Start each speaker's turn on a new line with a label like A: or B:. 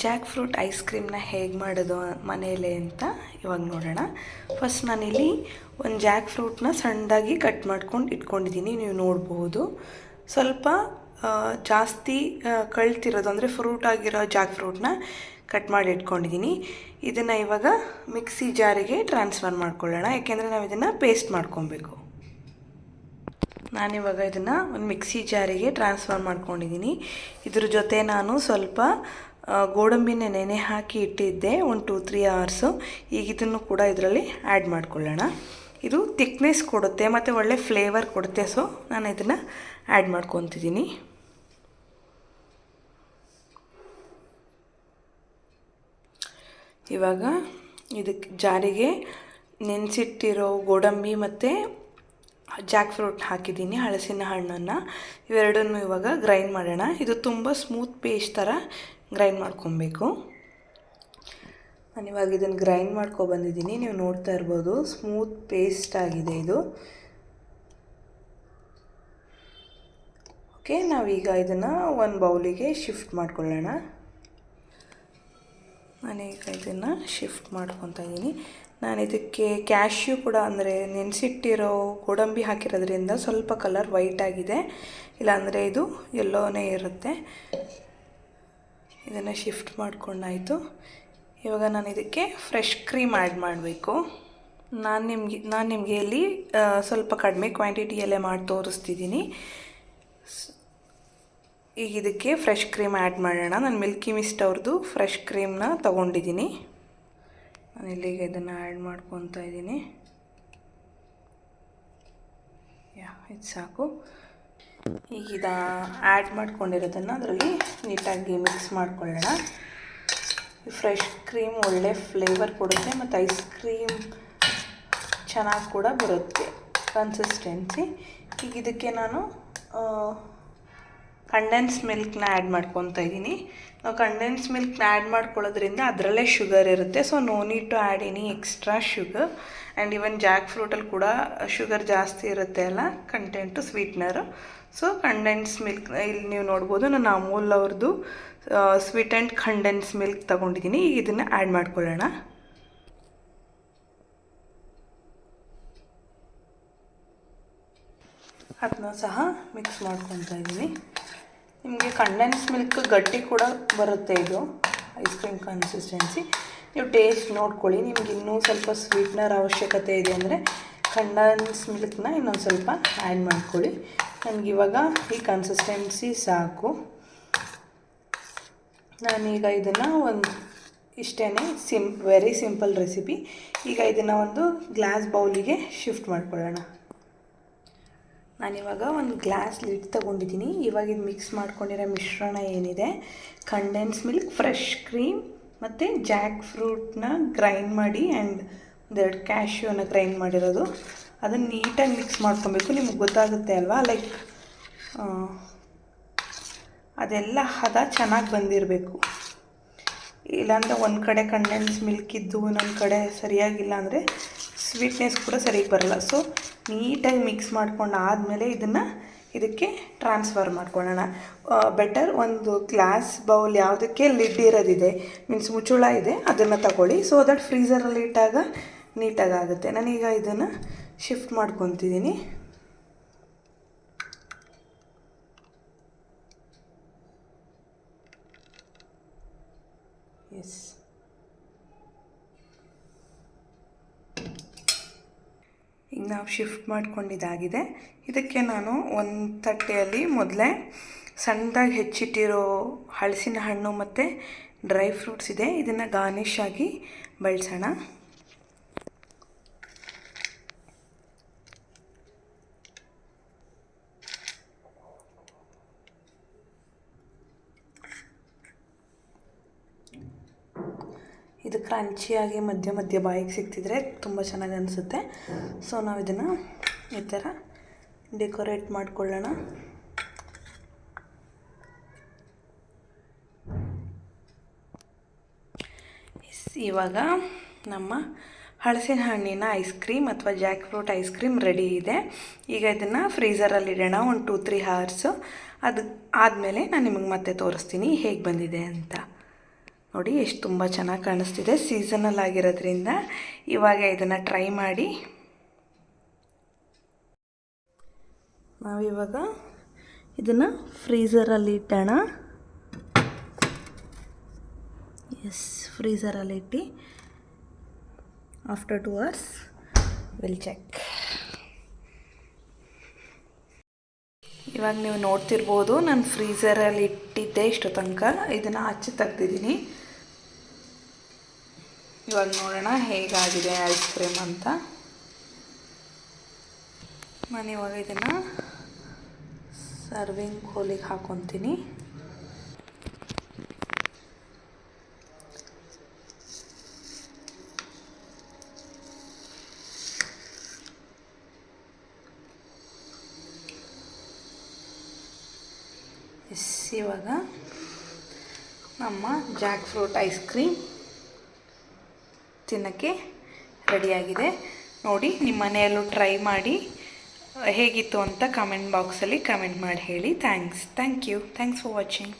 A: Jack fruit ice ಕ್ರೀಮ್ನ ಹೇಗೆ ಮಾಡೋದು ಮನೆಯಲ್ಲೇ ಅಂತ ಇವಾಗ ನೋಡೋಣ. ಫಸ್ಟ್ ನಾನಿಲ್ಲಿ ಒಂದು ಜಾಕ್ ಫ್ರೂಟ್ನ ಸಣ್ಣದಾಗಿ ಕಟ್ ಮಾಡ್ಕೊಂಡು ಇಟ್ಕೊಂಡಿದ್ದೀನಿ ನೀವು ನೋಡ್ಬೋದು ಸ್ವಲ್ಪ ಜಾಸ್ತಿ ಕಳ್ತಿರೋದು ಅಂದರೆ ಫ್ರೂಟ್ ಆಗಿರೋ ಜಾಕ್ ಫ್ರೂಟ್ನ ಕಟ್ ಮಾಡಿ ಇಟ್ಕೊಂಡಿದ್ದೀನಿ ಇದನ್ನು ಇವಾಗ ಮಿಕ್ಸಿ ಜಾರಿಗೆ ಟ್ರಾನ್ಸ್ಫರ್ ಮಾಡ್ಕೊಳ್ಳೋಣ, ಯಾಕೆಂದರೆ ನಾವು ಇದನ್ನು ಪೇಸ್ಟ್ ಮಾಡ್ಕೊಬೇಕು. ನಾನಿವಾಗ ಇದನ್ನು ಒಂದು ಮಿಕ್ಸಿ ಜಾರಿಗೆ ಟ್ರಾನ್ಸ್ಫರ್ ಮಾಡ್ಕೊಂಡಿದ್ದೀನಿ ಇದ್ರ ಜೊತೆ ನಾನು ಸ್ವಲ್ಪ ಗೋಡಂಬಿನ ನೆನೆ ಹಾಕಿ ಇಟ್ಟಿದ್ದೆ ಒಂದು ಟೂ ತ್ರೀ ಅವರ್ಸು ಈಗ ಇದನ್ನು ಕೂಡ ಇದರಲ್ಲಿ ಆ್ಯಡ್ ಮಾಡ್ಕೊಳ್ಳೋಣ. ಇದು ತಿಕ್ನೆಸ್ ಕೊಡುತ್ತೆ, ಮತ್ತು ಒಳ್ಳೆ ಫ್ಲೇವರ್ ಕೊಡುತ್ತೆ ಸೊ ನಾನು ಇದನ್ನು ಆ್ಯಡ್ ಮಾಡ್ಕೊತಿದ್ದೀನಿ. ಇವಾಗ ಇದಕ್ಕೆ ಜಾರಿಗೆ ನೆನೆಸಿಟ್ಟಿರೋ ಗೋಡಂಬಿ ಮತ್ತು ಜಾಕ್ ಫ್ರೂಟ್ ಹಾಕಿದ್ದೀನಿ, ಹಲಸಿನ ಹಣ್ಣನ್ನು. ಇವೆರಡನ್ನು ಇವಾಗ ಗ್ರೈಂಡ್ ಮಾಡೋಣ. ಇದು ತುಂಬ ಸ್ಮೂತ್ ಪೇಸ್ಟ್ ಥರ ಗ್ರೈಂಡ್ ಮಾಡ್ಕೊಬೇಕು. ನಾನು ಇವಾಗ ಇದನ್ನು ಗ್ರೈಂಡ್ ಮಾಡ್ಕೊಬಂದಿದ್ದೀನಿ ನೀವು ನೋಡ್ತಾ ಇರ್ಬೋದು ಸ್ಮೂತ್ ಪೇಸ್ಟ್ ಆಗಿದೆ ಇದು. ಓಕೆ ನಾವೀಗ ಇದನ್ನು ಒಂದು ಬೌಲಿಗೆ ಶಿಫ್ಟ್ ಮಾಡ್ಕೊಳ್ಳೋಣ. ನಾನೀಗ ಇದನ್ನು ಶಿಫ್ಟ್ ಮಾಡ್ಕೊತಾ ಇದ್ದೀನಿ. ನಾನು ಇದಕ್ಕೆ ಕ್ಯಾಶ್ಯೂ ಕೂಡ ಅಂದರೆ ನೆನೆಸಿಟ್ಟಿರೋ ಗೋಡಂಬಿ ಹಾಕಿರೋದ್ರಿಂದ ಸ್ವಲ್ಪ ಕಲರ್ ವೈಟ್ ಆಗಿದೆ. ಇಲ್ಲಾಂದರೆ ಇದು ಎಲ್ಲೋನೇ ಇರುತ್ತೆ. ಇದನ್ನು ಶಿಫ್ಟ್ ಮಾಡ್ಕೊಂಡಾಯಿತು. ಇವಾಗ ನಾನು ಇದಕ್ಕೆ ಫ್ರೆಶ್ ಕ್ರೀಮ್ ಆ್ಯಡ್ ಮಾಡಬೇಕು. ನಾನು ನಿಮಗೆ ನಾನು ನಿಮಗೆ ಇಲ್ಲಿ ಸ್ವಲ್ಪ ಕಡಿಮೆ ಕ್ವಾಂಟಿಟಿಯಲ್ಲೇ ಮಾಡಿ ತೋರಿಸ್ತಿದ್ದೀನಿ ಈಗ ಇದಕ್ಕೆ ಫ್ರೆಶ್ ಕ್ರೀಮ್ ಆ್ಯಡ್ ಮಾಡೋಣ. ನಾನು ಮಿಲ್ಕಿ ಮಿಸ್ಟ್ ಅವ್ರದ್ದು ಫ್ರೆಶ್ ಕ್ರೀಮ್ನ ತೊಗೊಂಡಿದ್ದೀನಿ ನಾನು ಇಲ್ಲಿಗೆ ಇದನ್ನು ಆ್ಯಡ್ ಮಾಡ್ಕೊತಾ ಇದ್ದೀನಿ ಯಾ, ಇದು ಸಾಕು. ಈಗ ಆ್ಯಡ್ ಮಾಡ್ಕೊಂಡಿರೋದನ್ನು ಅದರಲ್ಲಿ ನೀಟಾಗಿ ಮಿಕ್ಸ್ ಮಾಡ್ಕೊಳ್ಳೋಣ. ಫ್ರೆಶ್ ಕ್ರೀಮ್ ಒಳ್ಳೆ ಫ್ಲೇವರ್ ಕೊಡುತ್ತೆ ಮತ್ತು ಐಸ್ ಕ್ರೀಮ್ ಚೆನ್ನಾಗಿ ಕೂಡ ಬರುತ್ತೆ. ಕನ್ಸಿಸ್ಟೆನ್ಸಿ ಈಗ ಇದಕ್ಕೆ ನಾನು ಕಂಡೆನ್ಸ್ ಮಿಲ್ಕ್ನ ಆ್ಯಡ್ ಮಾಡ್ಕೊತಾ ಇದ್ದೀನಿ. ನಾವು ಕಂಡೆನ್ಸ್ ಮಿಲ್ಕ್ನ ಆ್ಯಡ್ ಮಾಡ್ಕೊಳ್ಳೋದ್ರಿಂದ ಅದರಲ್ಲೇ ಶುಗರ್ ಇರುತ್ತೆ. So no need to add any extra sugar and even jack ಫ್ರೂಟಲ್ಲಿ ಕೂಡ ಶುಗರ್ ಜಾಸ್ತಿ ಇರುತ್ತೆ ಅಲ್ಲ content sweetener so condense milk ಇಲ್ಲಿ ನೀವು ನೋಡ್ಬೋದು ನಾನು ಅಮೂಲ್ ಅವ್ರದ್ದು ಸ್ವೀಟ್ ಆ್ಯಂಡ್ ಕಂಡೆನ್ಸ್ ಮಿಲ್ಕ್ ತೊಗೊಂಡಿದ್ದೀನಿ. ಈಗ ಇದನ್ನು ಆ್ಯಡ್ ಮಾಡ್ಕೊಳ್ಳೋಣ. ಅದನ್ನ ಸಹ ಮಿಕ್ಸ್ ಮಾಡ್ಕೊತಾ ಇದ್ದೀನಿ. ನಿಮಗೆ ಕಂಡೆನ್ಸ್ ಮಿಲ್ಕ್ ಗಟ್ಟಿ ಕೂಡ ಬರುತ್ತೆ ಇದು ಐಸ್ ಕ್ರೀಮ್ ಕನ್ಸಿಸ್ಟೆನ್ಸಿ ನೀವು ಟೇಸ್ಟ್ ನೋಡ್ಕೊಳ್ಳಿ, ನಿಮ್ಗೆ ಇನ್ನೂ ಸ್ವಲ್ಪ ಸ್ವೀಟ್ನರ್ ಅವಶ್ಯಕತೆ ಇದೆ ಅಂದರೆ ಕಂಡೆನ್ಸ್ ಮಿಲ್ಕ್ನ ಇನ್ನೊಂದು ಸ್ವಲ್ಪ ಆ್ಯಡ್ ಮಾಡ್ಕೊಳ್ಳಿ. ನನಗಿವಾಗ ಈ ಕನ್ಸಿಸ್ಟೆನ್ಸಿ ಸಾಕು. ನಾನೀಗ ಇದನ್ನು ಒಂದು ಇಷ್ಟೇ ಸಿಂ ವೆರಿ ಸಿಂಪಲ್ ರೆಸಿಪಿ ಈಗ ಇದನ್ನು ಒಂದು ಗ್ಲಾಸ್ ಬೌಲಿಗೆ ಶಿಫ್ಟ್ ಮಾಡ್ಕೊಳ್ಳೋಣ. ನಾನಿವಾಗ ಒಂದು ಗ್ಲಾಸ್ ಲಿಡ್ ತೊಗೊಂಡಿದ್ದೀನಿ. ಇವಾಗ ಇದು ಮಿಕ್ಸ್ ಮಾಡ್ಕೊಂಡಿರೋ ಮಿಶ್ರಣ ಏನಿದೆ? ಕಂಡೆನ್ಸ್ ಮಿಲ್ಕ್ ಫ್ರೆಶ್ ಕ್ರೀಮ್ ಮತ್ತು ಜಾಕ್ ಫ್ರೂಟ್ನ ಗ್ರೈಂಡ್ ಮಾಡಿ ಆ್ಯಂಡ್ ಒಂದೆರಡು ಕ್ಯಾಶ್ಯೂನ ಗ್ರೈಂಡ್ ಮಾಡಿರೋದು. ಅದನ್ನು ನೀಟಾಗಿ ಮಿಕ್ಸ್ ಮಾಡ್ಕೊಬೇಕು. ನಿಮ್ಗೆ ಗೊತ್ತಾಗುತ್ತೆ ಅಲ್ವಾ? ಲೈಕ್ ಅದೆಲ್ಲ ಹದ ಚೆನ್ನಾಗಿ ಬಂದಿರಬೇಕು. ಇಲ್ಲಾಂದರೆ ಒಂದು ಕಡೆ ಕಂಡೆನ್ಸ್ ಮಿಲ್ಕ್ ಇದ್ದು ಇನ್ನೊಂದು ಕಡೆ ಸರಿಯಾಗಿಲ್ಲ ಅಂದರೆ ಸ್ವೀಟ್ನೆಸ್ ಕೂಡ ಸರಿಯಾಗಿ ಬರಲ್ಲ. ಸೊ ನೀಟಾಗಿ ಮಿಕ್ಸ್ ಮಾಡ್ಕೊಂಡು ಆದಮೇಲೆ ಇದನ್ನು ಇದಕ್ಕೆ ಟ್ರಾನ್ಸ್ಫರ್ ಮಾಡ್ಕೊಳ್ಳೋಣ. ಬೆಟರ್ ಒಂದು ಗ್ಲಾಸ್ ಬೌಲ್ ಯಾವುದಕ್ಕೆ ಲಿಡ್ ಇರೋದಿದೆ ಮೀನ್ಸ್ ಮುಚ್ಚುಳ ಇದೆ, ಅದನ್ನು ತಗೊಳ್ಳಿ. ಸೊ ದಟ್ ಫ್ರೀಝರಲ್ಲಿ ಇಟ್ಟಾಗ ನೀಟಾಗಿ ಆಗುತ್ತೆ. ನಾನೀಗ ಇದನ್ನು ಶಿಫ್ಟ್ ಮಾಡ್ಕೊತಿದ್ದೀನಿ ಎಸ್ ಈಗ ನಾವು ಶಿಫ್ಟ್ ಮಾಡ್ಕೊಂಡಿದ್ದಾಗಿದೆ. ಇದಕ್ಕೆ ನಾನು ಒಂದು ತಟ್ಟೆಯಲ್ಲಿ ಮೊದಲೇ ಸಣ್ಣದಾಗಿ ಹೆಚ್ಚಿಟ್ಟಿರೋ ಹಲಸಿನ ಹಣ್ಣು ಮತ್ತು ಡ್ರೈ ಫ್ರೂಟ್ಸ್ ಇದೆ. ಇದನ್ನು ಗಾರ್ನಿಷ್ ಆಗಿ ಬಳಸೋಣ. ಇದು ಕ್ರಂಚಿಯಾಗಿ ಮಧ್ಯ ಮಧ್ಯ ಬಾಯಿಗೆ ಸಿಗ್ತಿದ್ರೆ ತುಂಬ ಚೆನ್ನಾಗಿ ಅನಿಸುತ್ತೆ. ಸೊ ನಾವು ಇದನ್ನು ಈ ಥರ ಡೆಕೋರೇಟ್ ಮಾಡಿಕೊಳ್ಳೋಣ. ಇವಾಗ ನಮ್ಮ ಹಳಸಿನ ಹಣ್ಣಿನ ಐಸ್ ಕ್ರೀಮ್ ಅಥವಾ Jack fruit ice cream ready ಇದೆ. ಈಗ ಇದನ್ನು ಫ್ರೀಸರಲ್ಲಿ ಇಡೋಣ, ಒಂದು ಟೂ ತ್ರೀ ಹವರ್ಸು ಅದು ಆದಮೇಲೆ ನಾನು ನಿಮಗೆ ಮತ್ತೆ ತೋರಿಸ್ತೀನಿ ಹೇಗೆ ಬಂದಿದೆ ಅಂತ. ನೋಡಿ, ಎಷ್ಟು ತುಂಬ ಚೆನ್ನಾಗಿ ಕಾಣಿಸ್ತಿದೆ. ಸೀಸನಲ್ ಆಗಿರೋದ್ರಿಂದ ಇವಾಗ ಇದನ್ನು ಟ್ರೈ ಮಾಡಿ. ನಾವಿವಾಗ ಇದನ್ನು ಫ್ರೀಝರಲ್ಲಿ ಇಟ್ಟೋಣ. ಎಸ್ ಫ್ರೀಝರಲ್ಲಿ ಇಟ್ಟು. After two hours will check ಇವಾಗ ನೀವು ನೋಡ್ತಿರ್ಬೋದು, ನಾನು ಫ್ರೀಝರಲ್ಲಿ ಇಟ್ಟಿದ್ದೆ ಇಷ್ಟು ತನಕ. ಇದನ್ನು ಹಚ್ಚಿ ತೆಗ್ದಿದ್ದೀನಿ. ಇವಾಗ ನೋಡೋಣ ಹೇಗಾಗಿದೆ ಐಸ್ ಕ್ರೀಮ್ ಅಂತ. ನಾನು ಇವಾಗ ಇದನ್ನು ಸರ್ವಿಂಗ್ ಹೋಲಿಗೆ ಹಾಕೊತೀನಿ. ಎಸ್, ಇವಾಗ ನಮ್ಮ ಜಾಕ್ ಫ್ರೂಟ್ ಐಸ್ ಕ್ರೀಮ್ ತಿನ್ನೋಕ್ಕೆ ರೆಡಿಯಾಗಿದೆ ನೋಡಿ, ನಿಮ್ಮ ಮನೆಯಲ್ಲೂ ಟ್ರೈ ಮಾಡಿ ಹೇಗಿತ್ತು ಅಂತ ಕಮೆಂಟ್ ಬಾಕ್ಸಲ್ಲಿ ಕಮೆಂಟ್ ಮಾಡಿ ಹೇಳಿ. Thanks thank you thanks for watching